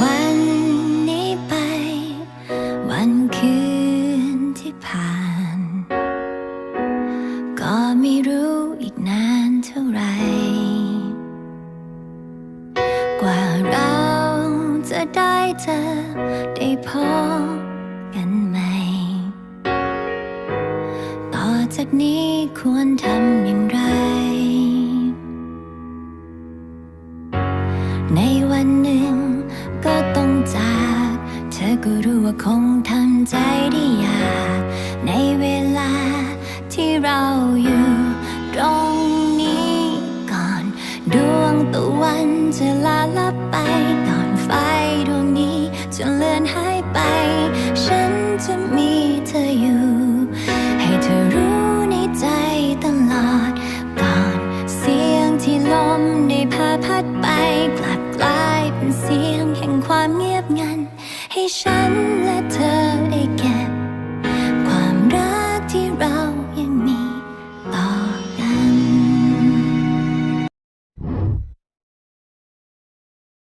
วันนี้ไป วันคืนที่ผ่าน ก็ไม่รู้อีกนานเท่าไร กว่าเราจะได้เจอได้พบกันใหม่ ต่อจากนี้ควรทำอย่างไร ในวันหนึ่ง ว่าคงทำใจได้ยากในเวลาที่เราอยู่ตรงนี้ก่อน ดวงตะวันจะลาลับไป ให้ฉันและเธอ